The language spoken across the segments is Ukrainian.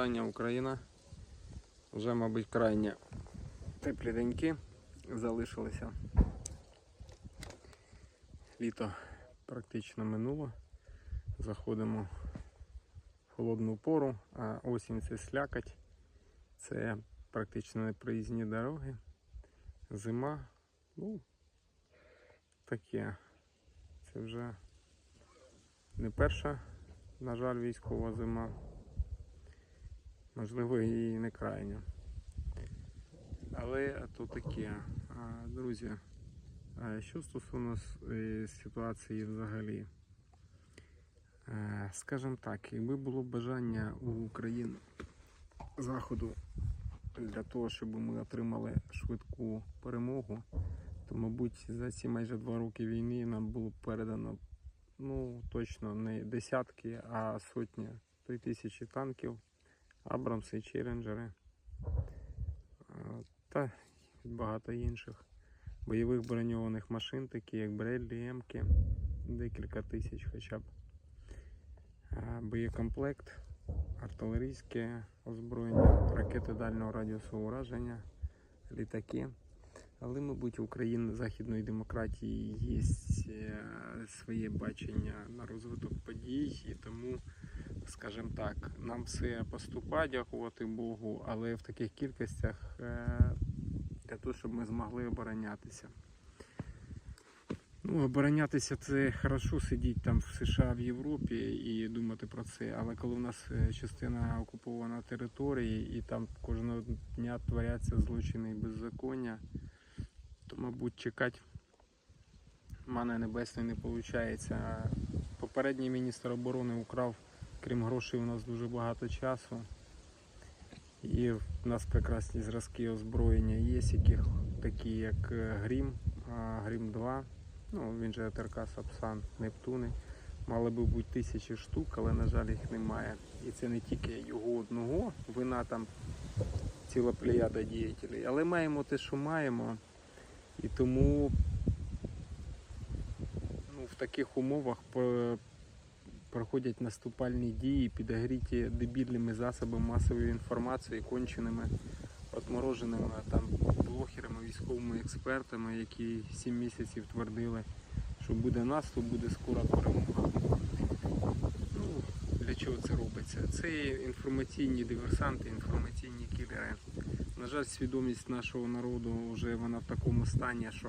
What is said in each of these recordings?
Вітання Україна. Вже, мабуть, крайні теплі деньки залишилися. Літо практично минуло. Заходимо в холодну пору, а осінь це слякоть. Це практично непроїзні дороги. Зима. Ну, таке. Це вже не перша, на жаль, військова зима. Можливо, і не крайня. Але то таке. Друзі, що стосовно е, ситуації взагалі? Е, Скажімо так, якби було бажання у України Заходу для того, щоб ми отримали швидку перемогу, то, мабуть, за ці майже два роки війни нам було передано ну, точно не десятки, а сотні, й тисячі танків, Абрамси, Челленджери та багато інших бойових броньованих машин, такі як Бредлі, Емки, декілька тисяч хоча б. Боєкомплект, артилерійське озброєння, ракети дальнього радіусу ураження, літаки. Але, мабуть, у західної демократії є е, своє бачення на розвиток подій, і тому, скажімо так, нам все поступає, дякувати Богу, але в таких кількостях е, для того, щоб ми змогли оборонятися. Ну, оборонятися це хорошо сидіти там в США, в Європі і думати про це. Але коли в нас е, частина окупована території і там кожного дня творяться злочини і беззаконня, то, мабуть, чекати мани небесної не виходить. Попередній міністр оборони украв, крім грошей, у нас дуже багато часу. І в нас прекрасні зразки озброєння є, яких такі як е, Грім, Грім 2, ну він же ТРК Сапсан, Нептуни. Мали би бути тисячі штук, але, на жаль, їх немає. І це не тільки його одного, вина там ціла плеяда діятелів. Але маємо те, що маємо. І тому ну, в таких умовах проходять наступальні дії, підогріті дебільними засобами масової інформації, конченими, отмороженими там блогерами, військовими експертами, які 7 місяців твердили, що буде наступ, буде скора перемога. Ну, для чого це робиться? Це інформаційні диверсанти, інформаційні кілери. На жаль, свідомість нашого народу вже вона в такому стані, що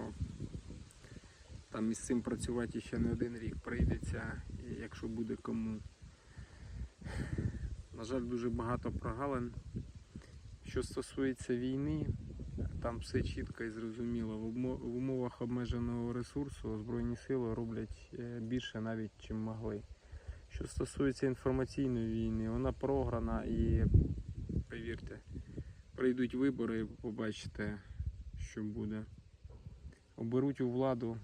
там із цим працювати ще не один рік прийдеться, якщо буде кому. На жаль, дуже багато прогалин. Що стосується війни, там все чітко і зрозуміло. В умовах обмеженого ресурсу Збройні сили роблять е, більше навіть, чим могли. Що стосується інформаційної війни, вона програна і повірте, прийдуть вибори, і побачите, що буде. Оберуть у владу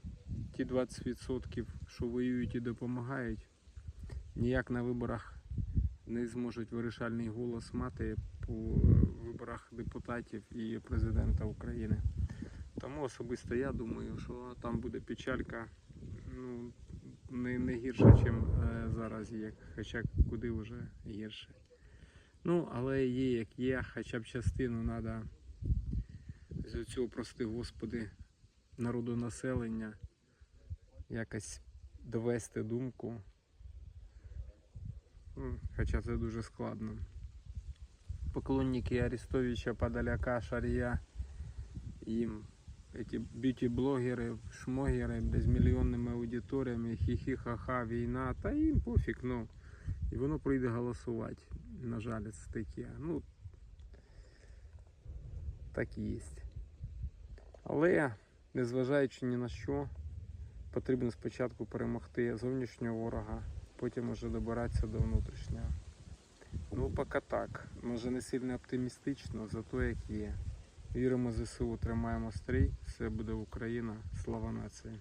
ті 20%, що воюють і допомагають, ніяк на виборах не зможуть вирішальний голос мати по виборах депутатів і президента України. Тому особисто я думаю, що там буде печалька ну, не, не гірша, ніж е, зараз є, хоча куди вже гірше. Ну, але є як є, хоча б частину треба з цього, прости Господи, народу населення якось довести думку. Ну, Хоча це дуже складно. Поклонники Арестовича, Подоляка, Шарія, їм эти б'юті-блогери, шмогери з мільйонними аудиторіями, хі-хі-ха-ха, війна, та їм пофіг, ну. І воно прийде голосувати. На жаль, це таке. Ну, так і є. Але, незважаючи ні на що, потрібно спочатку перемогти зовнішнього ворога, потім уже добиратися до внутрішнього. Ну, поки так. Може не сильно оптимістично, зато як є. Віримо ЗСУ, тримаємо стрій, все буде Україна, слава нації.